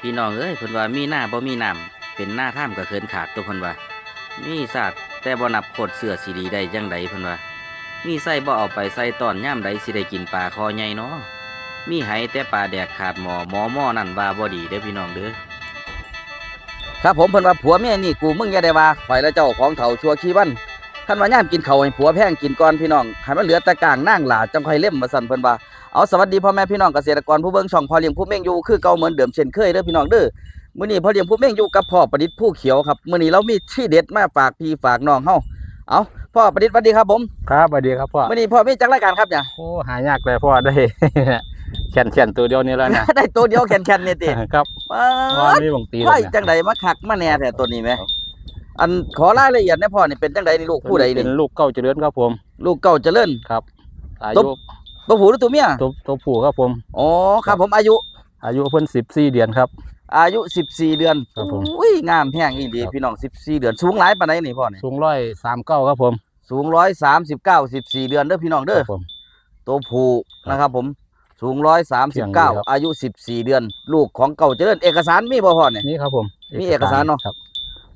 พี่น้องเอ้ยเพิ่นว่ามีหน้าบ่มีน้ำเป็นหน้าท่ามก็เขินขาดตัวเพิ่นว่ามีศาสตร์แต่บ่นับโคตรเสือสิดีได้จังใดเพิ่นว่ามีไส้บ่เอาไปใส่ตอนย่ามใดสิได้กินปลาคอใหญ่เนาะมีไหแต่ปลาแดกขาดหมอหมอหม้อนั่นว่าบ่ดีเด้อพี่น้องเด้อครับผมเพิ่นว่าผัวเมียนี่กูมึงอย่าได้ว่าข่อยและเจ้าของเฒ่าชัวขี้วันคันว่ายามกินเขาให้ผัวแพงกินก่อนพี่น้องให้มันเหลือแต่กลางนางหลาจังค่อยเล่มมาสั่นเพิ่นว่า เอาสวัสดีพ่อแม่พี่น้องเกษตรกรผู้เบิ่งช่องพ่อเลี้ยงผู้เม่งอยู่คือเก่าเหมือนเดิมเช่นเคยเด้อพี่น้องเด้อมื้อนี้พ่อเลี้ยงผู้เม่งอยู่กับพ่อประดิษฐ์ผู้เขียวครับมื้อนี้เรามีที่เด็ดมาฝากพี่ฝากน้องเฮาเอาพ่อประดิษฐ์สวัสดีครับผมครับสวัสดีครับพ่อมื้อนี้พ่อมีจักรายการครับเนี่ยโอ้หายากเลยพ่อได้แขนแขนตัวเดียวนี่แล้วนะได้ตัวเดียวแคนๆนี่ติครับว้าว่าดมีบางตีไว้เลยนะจังใดมาคักมาแหน่แท้ตัวนี้แหมอันขอรายละเอียดแหน่พ่อนี่เป็นจังใดนี่ลูกผู้ใดเป็นี่นลูกเก้าเจริญครับผม ลูกเก่าเจริญครับอาตัยุว ตัวผู้หรือตัวเมียตัวตัวผู้ครับผม อ๋อครับผมอายุ อายุเพิ่นสิบสี่เดือนครับ อายุ14เดือนครับผม อุ้ยงามแห้งอีดีครับพี่น้อง14เดือนสูงหลายปานใดนี่พ่อนี่สูงร้อยสามเก้าครับผม สูง139 14เดือนเด้อพี่น้องคเด้อรับผมตัวผู้ครับนะครับผมสูงเที่ยงดีครับ139อายุ14เดือน ลูกของเก่าเจริญเอกสารมีบ่พ่อเนี่ยนี่ครับผมมีเอกสารเนอะครับ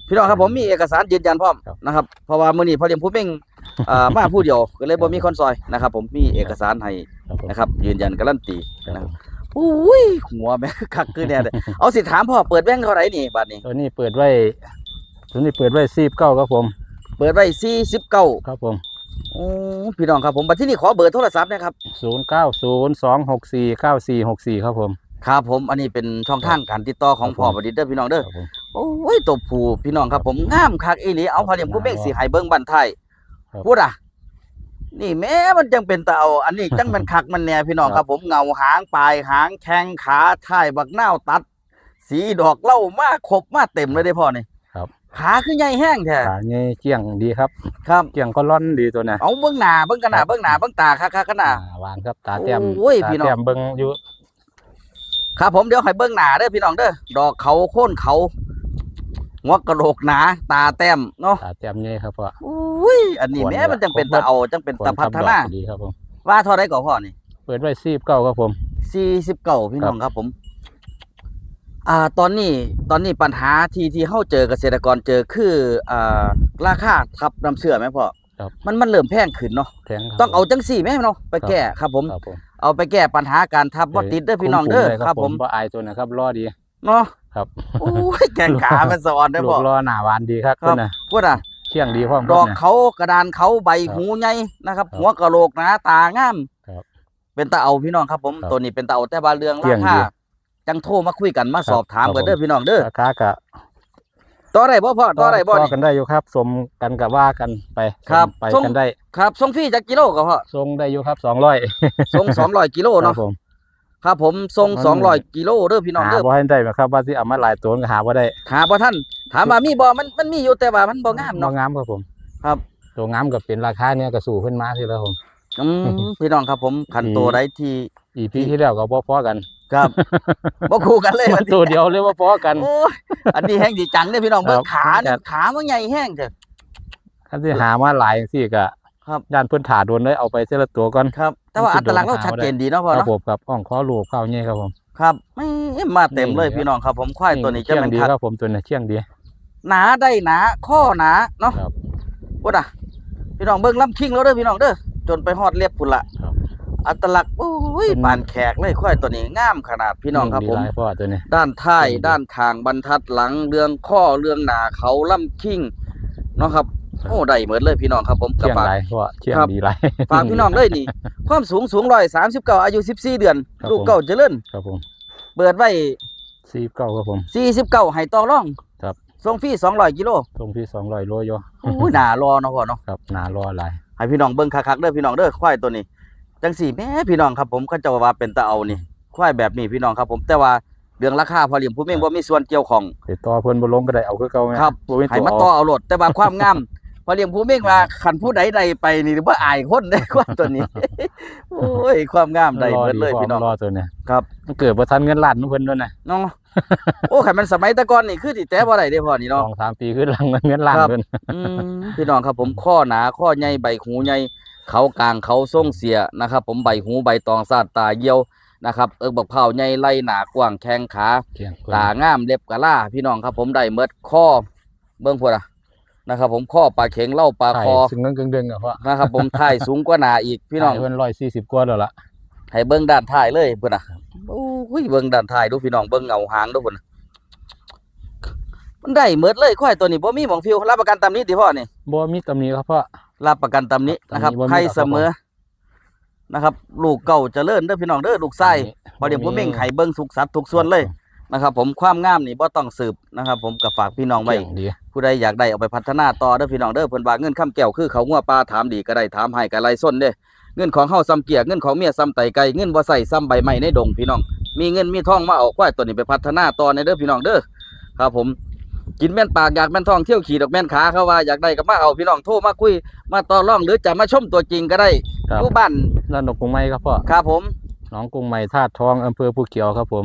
พี่น้องครับผมมีเอกสารยืนยันพร้อมครับนะครับเพราะว่ามื้อนี้พ่อเลี้ยงผู้เม่ง อ่ามาผู้เดียวก็เลยบ่มีคนซอยนะครับ ผมมีเอกสารให้ครับผมนะครับ ยืนยันการันตีครับนะคผรับมอุ้ยหัวแม่คักคือเนี่ยเลยเอาสิถามพ่อเปิดแบงค์เท่าไหร่นี่บัดนี้ตัวนี้เปิดไว้ตัวนี้เปิดไว้สี่เก้าครับผม เปิดไว้สี่สิบเก้าครับผมโอ้พี่น้องครับผมบัดที่นี่ขอเบอร์โทรศัพท์นะครับศูนย์เก้าศูนย์สองหกสี่เก้าสี่หกสี่ครับผมครับผมอันนี้เป็นช่องทางการติดต่อของครับผมพ่อประดิษฐ์เด้อพี่น้องเด้อครับผมโอ้ยตัวผู้พี่น้องครับผมงามคักอีหลีเอาพอเลี้ยงผู้เบ่งสีให้เบิ่งบันไทยครับ พูดอะ นี่แม้มันจังเป็นตาเอา อันนี้จังมันคักมันแน่พี่น้องครับ ผมเงาหางปลายหางแข้งขาท้ายบักนาวตัด สีดอกเหล่ามาครบมาเต็มเลยได้อพ่อนี่ครับ ขาคือใหญ่แห้งแท้ขาเงี้ยเจียงดีครับ ครับเจียงก็ร่อนดีตัวน่ะเอาเบื้องหน้าเบื้องกันหน้าครับเบื้องหน้าเบื้องตาคักคักกันหน้าอ่าหวานครับตาแต้มโอ้ยตาพี่น้องแต้มเบิ่งอยู่ครับผมเดี๋ยวให้เบื้องหน้าเด้อพี่น้องเด้อดอกเขาโค่นเขา หัวกระโหลกหนา ตาแต้มเนาะตาแต้มนี่ครับพ่ออุ้ยอันนี้ควรแม้อยู่มันจังเป็นควรตาเอาจังเป็นตาพัฒควรนาทำดอกดีครับผมว่าเท่าไรก่อพ่อนี่ เปิดไว้ซีบเก้าครับผมสี่สิบเก้าพี่น้องครับผม อ่า ตอนนี้ตอนนี้ปัญหาที่ที่เข้าเจอเกษตรกรเจอคืออ่าราคาทับน้ำเชื่อไหมพ่อครับมันมันเริ่มแพงขึ้นเนาะแพงครับต้องเอาจังสี่ไหมเนาะไปแก้ครับผมครับผม เอาไปแก้ปัญหาการทับว่าติดเด้อพี่น้องเด้อคุ้มๆลยครับ ผมบ่อายตัวนะครับรอดีเนาะ ครับโอ้ยแกงขามันสอนได้ลูบ่กรอหน้าหวานดีครับครับตัวน่ะพูดอะเชี่ยงดีพร้อมดอกครับเขากระดานเขาใบครับหูใหญ่นะครับครับ หัวกะโหลกหนาตางามครับเป็นตาเอาพี่น้องครับ ผมครับตัวนี้เป็นตาเอาแต่บาเรื่องเที่รายงคาดีจังโทรมาคุยกันมาครับสอบถามครับกันเด้อผมพี่น้องเด้อราคากะต่อได้บ่พ่อต่อได้บ่ต่อนี่กันได้อยู่ครับสมกันกับว่ากันไปครับไปส่งกันได้ ครับส่งฟรีจักกิโลก็พ่อทรงได้อยู่ครับสองร้อยส่ง200กิโลครัเนาะบผม ครับผมส่งประมาณ200กิโลเด้อพี่น้องหาเด้อบ่ให้ได้ไหมครับว่าสิเอามาหลายตัวก็หาบ่ได้หาบ่ท่านถามว่ามีบ่มันมันมีอยู่แต่ว่ามันบ่งามบ่เนาะ งามครับผมครับ ตัวงามก็เป็นราคาเนี่ยก็สู่ขึ้นมาทีแล้วผม อืมพี่น้องครับผมคันอืมตัวใดที่อีพีที่แล้วก็บ่พอกันครับ บ่คู่กันเลยวันนี้ตัวเดียวเลยว่าพอกัน โอ้ยอันนี้แห้งดีจังเนี่ยพี่น้องเบิ่งครับขาเนี่ยขามันใหญ่แห้งเถอะ คันที่หามาหลายจังซี่ก็ครับ ย่านเพิ่นถาโดนเลยเอาไปเสียละตัวก่อนครับ แต่ว่ามัอันตสิลักษณ์เราโดนหาชัดบ่ได้เจนดีเนาะพ่อครับเนาะผมกับอ่องคอลูกเข้านี่ครับผม ครับไม่มาเต็มเลยนี่พี่น้องครับผมควายตัวนี้จะเชี่ยเป็งนดีคักครับผมตัวนี้เชี่ยงดี หนาได้หนาข้อหนาเนาะครับพูดอะพี่น้องเบิ่งลำคิงแล้วเด้อพี่น้องเด้อจนไปฮอดเรียบพุ่นละครับอัตลักษณ์โอ้ยเป็นปานแขกเลยควายตัวนี้งามขนาดพี่น้องครับดีผมหลายพ่อตัวนี้ด้านท้ายเป็นดีด้านคางบรรทัดหลังเรืองข้อเรืองหนาเขาลำคิงเนาะครับ โอ้ได้เหมือนเลยพี่น้องครับผมกระเชี่ยงฝากหลายพ่อเชี่ยงครับ ดีหลายฝากพี่น้องเลยนี่ ความสูงสูงร้อยสามสิบเก้าอายุสิบสี่เดือน ครับลูกผม เก้าเจริญครับผมเปิดไว้ซีเก้าครับผม สี่สิบเก้าให้ต่อร่องครับ ส่งฟรีสองร้อยกิโลตรงที่สองร้อยโลอยู่อุ้ยหนารอเนาะพ่อเนาะครับหนารอหลายให้พี่น้องเบิ่งคักๆเด้อพี่น้องเด้อควายตัวนี้จังสี่แม่พี่น้องครับผมก็จะว่าเป็นตาเอานี่ควายแบบนี้พี่น้องครับผมแต่ว่าเรื่องราคาพอเลี้ยงผู้เม่งบ่มีส่วนเกี่ยวของไปต่อเพิ่นบ่ลงก็ได้เอาคือเก่าไหมครับ บ่มีให้ตัวมาเอาต่อเอาโลดแต่ว่าความงาม พอเลี้ยงผู้เม่งว่าคันผู้ใดใดไปนี่บ่อายคนได้ควายตัวนี้ โอ้ย ความงามใดเบิดเลยรอพี่น้องรอตัวเนี้ครับมันเกิดบ่ทันเงินล้านของเพิ่นด้วยนะเนาะโอ้ขันมันสมัยแตะก่อนนี่คือสิแต่บ่ได้เด้พ่อนี่สเนาะองสามปีขึ้นหลังเงินล้านครับเพิ่นอืมพี่น้องครับผมข้อหนาข้อใหญ่ใบหูใหญ่เขากลางเขาทรงเสียนะครับ ผมใบหูใบตองซาดตาเยี่ยวนะครับเอิกบักเผาใหญ่ไหล่หนากว้างแข้งขาเที่ยงตางามเล็บกะล่าพี่น้องครับ ผมได้เมดข้อเบิ้งพวดอะ นะครับ ผมข้อปลาเข็งเล่าปลาไข่คอซึ่งนั่งเด้งๆอะพ่อนะครับ ผมท้ายสูงกว่าหนาอีกพี่น้องไข่เพิ่นร้อยสี่สิบกว่าแล้วล่ะให้เบิ้งด้านท้ายเลยพุ่นน่ะโอ้ยเบิ้งด้านท้ายดูพี่น้องเบิ้งเงาหางดูพุ่นน่ะมันได้เมดเลยควายตัวนี้บ่มีหมองฟิวรับประกันตามนี้ติพ่อนี่บ่มีตำหนิครับพ่อรับประกันตามนี้นะครับตำหนิบ่มีใครหรอกครับเสมอนะครับ ลูกเก่าเจริญเด้อพี่น้องเด้อลูกไส้พอเดี๋ยวผมเม่งไห้เบิ้งสุกสัตว์ทุกส่วนเลยนะครับ ผมความงามนี่บ่ต้องสืบนะครับ ผมก็ฝากพี่น้องไว้เที่ยงดี ผู้ใดอยากได้เอาไปพัฒนาต่อเด้อพี่น้องเด้อเพิ่นว่าเงินค้ำแก้วคือเขางัวปลาถามดีก็ได้ถามให้ก็ไล่ส้นเด้เงินของเฮาซ้ำเกียร์เงินของเมียซ้ำไตไก่เงินบ่ใส่ซ้ำใบไม้ในดงพี่น้อง มีเงินมีทองมาเอาควายตัวนี้ไปพัฒนาต่อในเด้อพี่น้องเด้อครับผมกินแม่นปากอยากแม่นทองเที่ยวขี่ดอกแม่นขาเขาว่าอยากได้ก็มาเอาพี่น้องโทรมาคุย มาต่อรองหรือจะมาชมตัวจริงก็ได้ครับอยู่บ้านแล้วนกกรุงไม้ครับพ่อครับผมหน้องกรุงไม้ธาตุทองอำเภอภูเขียวครับผม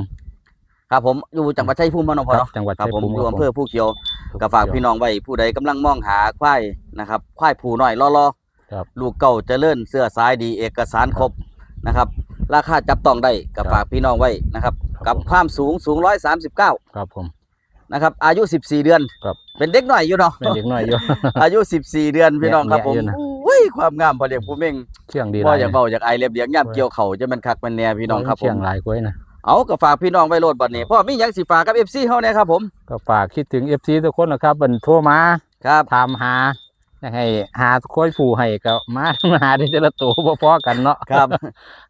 ครับผมอยู่จังหวัดชัยภูมิบ่เนาะพ่อครัเนาะบจังหวัดครับชัยผมภูมิอยู่ครับอำเภอภูเขียวก็ฝากพี่น้องไว้ผู้ใดกำลังมองหาควายนะครับควายผูน้อยรอครับ ๆลูกเก่าเจริญเสื้อสายดีเอกสารครบนะครับ ราคาจับต้องได้ก็ครับฝากพี่น้องไว้นะครับ ครับกับความสูงสูงร้อยสามสิบเก้าครับผม นะครับอายุสิบสี่เดือน ครับ เป็นเด็กหน่อยอยู่เนาะ แม่เด็กน้อยอยู่ อายุสิบสี่เดือนพี่น้องครับผมแยะอยู่นะ อุ้ยความงามพอเด็กผู้เม่งเที่ยงดีพ่อหลอยากเบาอยากไอเล็บเลี้ยงย่ำเกี่ยวเข่าจะมันคักมันแน่พี่น้องครับผเที่ยมงหลายกล้วยนะ เอาก็ฝากพี่น้องไว้โลดบัดนี้พ่อมีหยังสิฝากกับเอฟซีเฮาเนี่ยครับผม ก็ฝากคิดถึง FC ทุกคนนะครับเพิ่นโทรมาครับ ถามหา อยากให้หาค่อยผู้ให้ก็มามาหาได้แต่ละตัวบ่พอกันเนาะครับ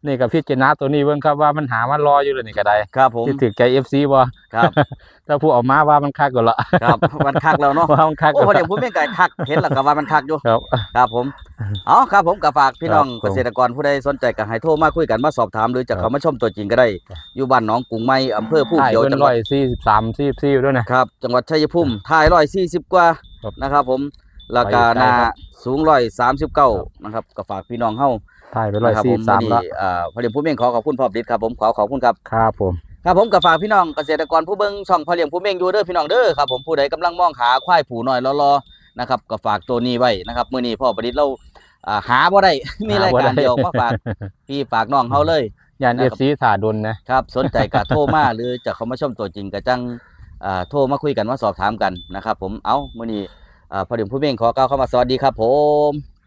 นี่ก็พิจารณาตัวนี้เบิ่งครับว่ามันหามารออยู่เลยนี่ก็ได้ครับผมที่ถึกใจ FC บ่ครับถ้าผู้เออกมาว่ามันคักก็ละครับมันคักแล้วเนาะว่ามันคักโอ้ก็พอละเด็กผู้เม่งไก่คักเห็นแล้วก็ว่ามันคักอยู่ครับครับผมเอาครับผมก็ฝากพี่น้องครับผมเกษตรกรผู้ใดสนใจก็ให้โทรมาคุยกันมาสอบถามหรือจะครับเข้ามาชมตัวจริงก็ได้ อยู่บ้านหนองกรุงไม้อำเภอผู้ถ่ายเขียวเพิ่นจังหวัด143 44อยู่ด้วยนะครับจังหวัดชัยภูมิถ่ายร้อยสี่สิบกว่าครับนะครับผม ราคาไปไกลนาครับสูงร้อยสามสิบเก้าครับนะครับก็ฝากพี่น้องเฮาถ่ายไปนะครับผมวัน143นี้แล้วอ่าพอเลี้ยงผู้เม่งขอขอบคุณพ่อดิษครับผมขอขอบคุณครับครับผมครับผมก็ฝากพี่น้องเกษตรกรผู้เบิ่งช่องพอเลี้ยงผู้เม่งอยู่เด้อพี่น้องเด้อครับผมผู้ใดกำลังมองหาควายผูน้อยรอๆนะครับก็ฝากตัวนี้ไว้นะครับมื้อนี้พ่อประดิษฐ์เราอ่าหาบ่ได้มีรายการเดียวมาฝากพี่ฝากน้องเฮาเลยย่านนะครับ FC ถ่าดนนะครับสนใจก็โทรมาหรือจะเข้ามาชมตัวจริงก็จังอ่าโทรมาคุยกันมาสอบถามกันนะครับผมเอามื้อนี้อ่า พอเลี้ยงผู้เม่งขอกล่าวเข้ามาสวัสดีครับผม